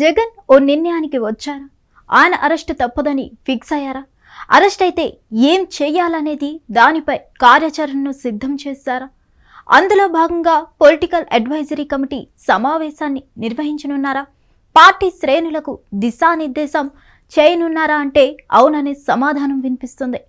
జగన్ ఓ నిర్ణయానికి వచ్చారా? ఆయన అరెస్ట్ తప్పదని ఫిక్స్ అయ్యారా? అరెస్ట్ అయితే ఏం చేయాలనేది దానిపై కార్యాచరణను సిద్ధం చేశారా? అందులో భాగంగా పొలిటికల్ అడ్వైజరీ కమిటీ సమావేశాన్ని నిర్వహించనున్నారా? పార్టీ శ్రేణులకు దిశానిర్దేశం చేయనున్నారా అంటే అవుననే సమాధానం వినిపిస్తుంది.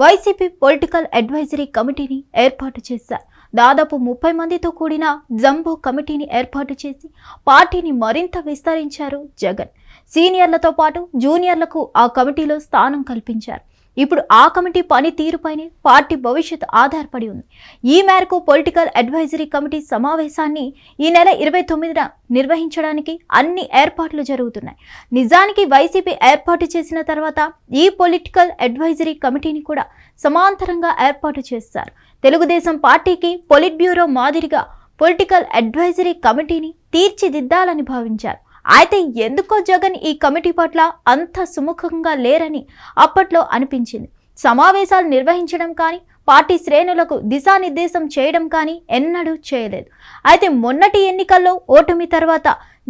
వైసీపీ పొలిటికల్ అడ్వైజరీ కమిటీని ఏర్పాటు చేశారు దాదాపు ముప్పై మందితో కూడిన జంబో కమిటీని ఏర్పాటు చేసి పార్టీని మరింత విస్తరించారు జగన్. సీనియర్లతో పాటు జూనియర్లకు ఆ కమిటీలో స్థానం కల్పించారు. ఇప్పుడు ఆ కమిటీ పనితీరుపైనే పార్టీ భవిష్యత్ ఆధారపడి ఉంది. ఈ మేరకు పొలిటికల్ అడ్వైజరీ కమిటీ సమావేశాన్ని ఈ నెల ఇరవై తొమ్మిదిన నిర్వహించడానికి అన్ని ఏర్పాట్లు జరుగుతున్నాయి. నిజానికి వైసీపీ ఏర్పాటు చేసిన తర్వాత ఈ పొలిటికల్ అడ్వైజరీ కమిటీని కూడా సమాంతరంగా ఏర్పాటు చేస్తారు. తెలుగుదేశం పార్టీకి పొలిట్ బ్యూరో మాదిరిగా పొలిటికల్ అడ్వైజరీ కమిటీని తీర్చిదిద్దాలని భావించారు. అయితే ఎందుకో జగన్ ఈ కమిటీ పట్ల అంత సుముఖంగా లేరని అప్పట్లో అనిపించింది. సమావేశాలు నిర్వహించడం కానీ పార్టీ శ్రేణులకు దిశానిర్దేశం చేయడం కానీ ఎన్నడూ చేయలేదు. అయితే మొన్నటి ఎన్నికల్లో ఓటమి తర్వాత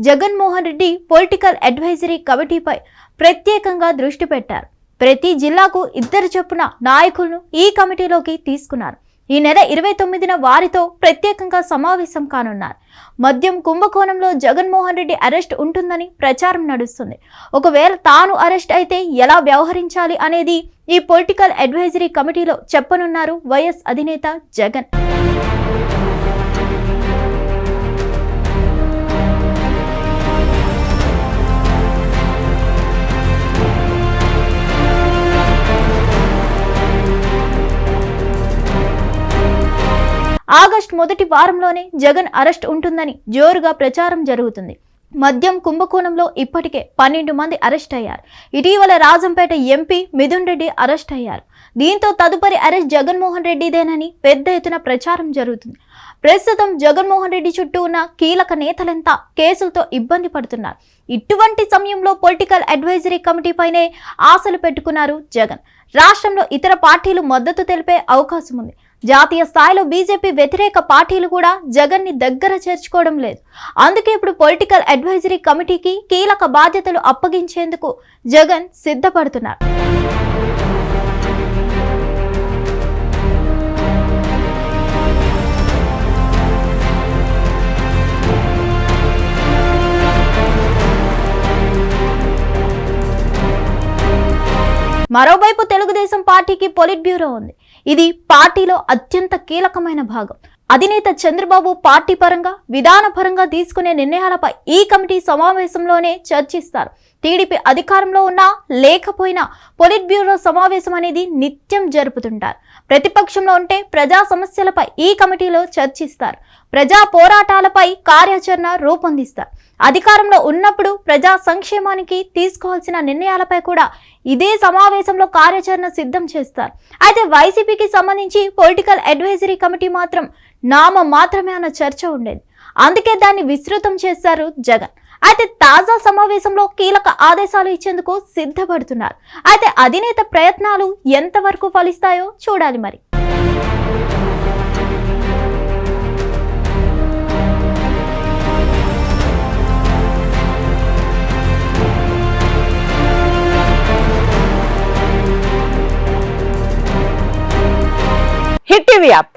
జగన్మోహన్ రెడ్డి పొలిటికల్ అడ్వైజరీ కమిటీపై ప్రత్యేకంగా దృష్టి పెట్టారు. ప్రతి జిల్లాకు ఇద్దరు చొప్పున నాయకులను ఈ కమిటీలోకి తీసుకున్నారు. ఈ నెల ఇరవై తొమ్మిదిన వారితో ప్రత్యేకంగా సమావేశం కానున్నారు. మద్యం కుంభకోణంలో జగన్మోహన్ రెడ్డి అరెస్ట్ ఉంటుందని ప్రచారం నడుస్తుంది. ఒకవేళ తాను అరెస్ట్ అయితే ఎలా వ్యవహరించాలి అనేది ఈ పొలిటికల్ అడ్వైజరీ కమిటీలో చెప్పనున్నారు వైఎస్ అధినేత జగన్. ఆగస్టు మొదటి వారంలోనే జగన్ అరెస్ట్ ఉంటుందని జోరుగా ప్రచారం జరుగుతుంది. మద్యం కుంభకోణంలో ఇప్పటికే పన్నెండు మంది అరెస్ట్ అయ్యారు. ఇటీవల రాజంపేట ఎంపీ మిథున్ రెడ్డి అరెస్ట్ అయ్యారు. దీంతో తదుపరి అరెస్ట్ జగన్మోహన్ రెడ్డిదేనని పెద్ద ఎత్తున ప్రచారం జరుగుతుంది. ప్రస్తుతం జగన్మోహన్ రెడ్డి చుట్టూ ఉన్న కీలక నేతలంతా కేసులతో ఇబ్బంది పడుతున్నారు. ఇటువంటి సమయంలో పొలిటికల్ అడ్వైజరీ కమిటీపైనే ఆశలు పెట్టుకున్నారు జగన్. రాష్ట్రంలో ఇతర పార్టీలు మద్దతు తెలిపే అవకాశం ఉంది. జాతీయ స్థాయిలో బీజేపీ వ్యతిరేక పార్టీలు కూడా జగన్ని దగ్గర చేర్చుకోవడం లేదు. అందుకే ఇప్పుడు పొలిటికల్ అడ్వైజరీ కమిటీకి కీలక బాధ్యతలు అప్పగించేందుకు జగన్ సిద్ధపడుతున్నారు. మరోవైపు తెలుగుదేశం పార్టీకి పొలిట్ బ్యూరో ఉంది. ఇది పార్టీలో అత్యంత కీలకమైన భాగం. అధినేత చంద్రబాబు పార్టీ పరంగా విధానపరంగా తీసుకునే నిర్ణయాలపై ఈ కమిటీ సమావేశంలోనే చర్చిస్తారు. టీడీపీ అధికారంలో ఉన్నా లేకపోయినా పొలిట్ బ్యూరో సమావేశం అనేది నిత్యం జరుపుతుంటారు. ప్రతిపక్షంలో ఉంటే ప్రజా సమస్యలపై ఈ కమిటీలో చర్చిస్తారు. ప్రజా పోరాటాలపై కార్యాచరణ రూపొందిస్తారు. అధికారంలో ఉన్నప్పుడు ప్రజా సంక్షేమానికి తీసుకోవాల్సిన నిర్ణయాలపై కూడా ఇదే సమావేశంలో కార్యాచరణ సిద్ధం చేస్తారు. అయితే వైసీపీకి సంబంధించి పొలిటికల్ అడ్వైజరీ కమిటీ మాత్రం నామ మాత్రమే అన్న చర్చ ఉండేది. అందుకే దాన్ని విస్తృతం చేశారు జగన్. అయితే తాజా సమావేశంలో కీలక ఆదేశాలు ఇచ్చేందుకు సిద్ధపడుతున్నారు. అయితే అధినేత ప్రయత్నాలు ఎంతవరకు ఫలిస్తాయో చూడాలి మరి. Hit TV app.